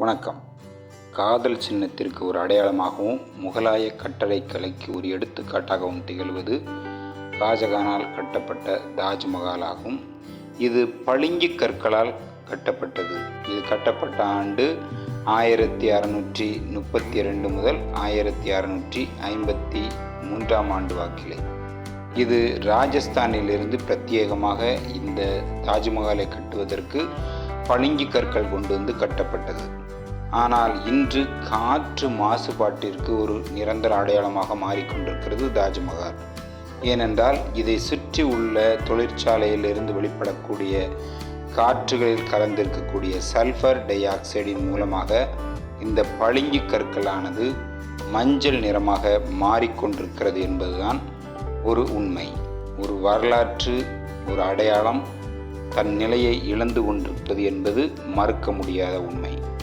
வணக்கம். காதல் சின்னத்திற்கு ஒரு அடையாளமாகவும் முகலாய கட்டடக்கலைக்கு ஒரு எடுத்துக்காட்டாகவும் திகழ்வது ஷாஜகானால் கட்டப்பட்ட தாஜ்மஹால் ஆகும் இது பளிங்கு கற்களால் கட்டப்பட்டது. இது கட்டப்பட்ட ஆண்டு ஆயிரத்தி அறநூற்றி முப்பத்தி ரெண்டு முதல் ஆயிரத்தி அறநூற்றி ஐம்பத்தி மூன்றாம் ஆண்டு வாக்கிலே. இது ராஜஸ்தானிலிருந்து பிரத்யேகமாக இந்த தாஜ்மஹாலை கட்டுவதற்கு பளிங்கு கற்கள் கொண்டு வந்து கட்டப்பட்டது. ஆனால் இன்று காற்று மாசுபாட்டிற்கு ஒரு நிரந்தர அடையாளமாக மாறிக்கொண்டிருக்கிறது தாஜ்மஹால். ஏனென்றால் இதை சுற்றி உள்ள தொழிற்சாலையிலிருந்து வெளிப்படக்கூடிய காற்றுகளில் கலந்திருக்கக்கூடிய சல்ஃபர் டை ஆக்சைடின் மூலமாக இந்த பளிங்கு கற்களானது மஞ்சள் நிறமாக மாறிக்கொண்டிருக்கிறது என்பதுதான் ஒரு உண்மை. ஒரு வரலாற்று ஒரு அடையாளம் தன் நிலையை இழந்து கொண்டிருப்பது என்பது மறுக்க முடியாத உண்மை.